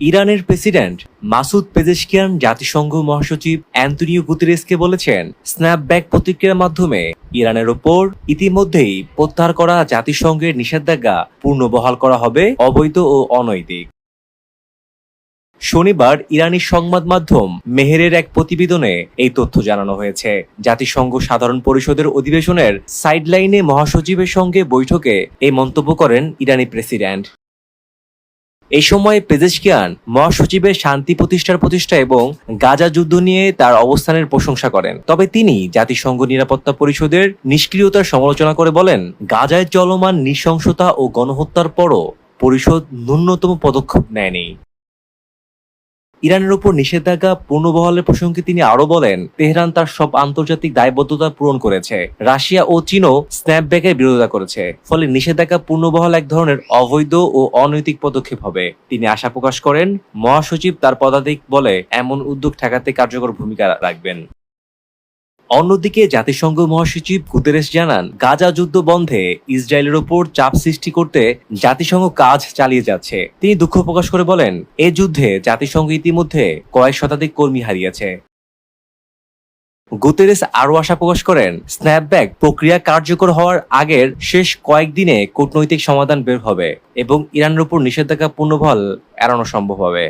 ইরানের president Masoud Pezeshkian জাতিসংঘ মহাসচিব অ্যান্টনিও গুতেরেসকে বলেছেন, স্ন্যাপব্যাক প্রতিক্রিয়ার মাধ্যমে ইরানের ওপর ইতিমধ্যেই প্রত্যাহার করা জাতিসংঘের নিষেধাজ্ঞা পুনর্বহাল করা হবে অবৈধ ও অনৈতিক। শনিবার ইরানি সংবাদ মাধ্যম মেহেরের এক প্রতিবেদনে এই তথ্য জানানো হয়েছে। জাতিসংঘ সাধারণ পরিষদের অধিবেশনের সাইডলাইনে মহাসচিবের সঙ্গে বৈঠকে এই মন্তব্য করেন ইরানি প্রেসিডেন্ট। এই সময় পেজেশকিয়ান মহাসচিবের শান্তি প্রতিষ্ঠার প্রতিষ্ঠা এবং গাজা যুদ্ধ নিয়ে তার অবস্থানের প্রশংসা করেন। তবে তিনি জাতিসংঘ নিরাপত্তা পরিষদের নিষ্ক্রিয়তার সমালোচনা করে বলেন, গাজায় চলমান নৃশংসতা ও গণহত্যার পরও পরিষদ ন্যূনতম পদক্ষেপ নেয়নি। ইরানের উপর নিষেধাজ্ঞা পুনর্বহালের প্রসঙ্গে তিনি আরও বলেন, তেহরান তার সব আন্তর্জাতিক দায়বদ্ধতা পূরণ করেছে। রাশিয়া ও চীনও স্ন্যাপব্যাকের বিরোধিতা করেছে, ফলে নিষেধাজ্ঞা পূর্ণবহাল এক ধরনের অবৈধ ও অনৈতিক পদক্ষেপ হবে। তিনি আশা প্রকাশ করেন, মহাসচিব তার পদাধিক বলে এমন উদ্যোগ ঠেকাতে কার্যকর ভূমিকা রাখবেন। অন্যদিকে জাতিসংঘ মহাসচিব গুতেরেস জানান, গাজা যুদ্ধ বন্ধে ইসরায়েলের ওপর চাপ সৃষ্টি করতে জাতিসংঘ কাজ চালিয়ে যাচ্ছে। তিনি দুঃখ প্রকাশ করে বলেন, এ যুদ্ধে জাতিসংঘ ইতিমধ্যে কয়েক শতাধিক কর্মী হারিয়েছে। গুতেরেস আরও আশা প্রকাশ করেন, স্ন্যাপব্যাক প্রক্রিয়া কার্যকর হওয়ার আগের শেষ কয়েকদিনে কূটনৈতিক সমাধান বের হবে এবং ইরানের উপর নিষেধাজ্ঞা পূর্ণবল এড়ানো সম্ভব হবে।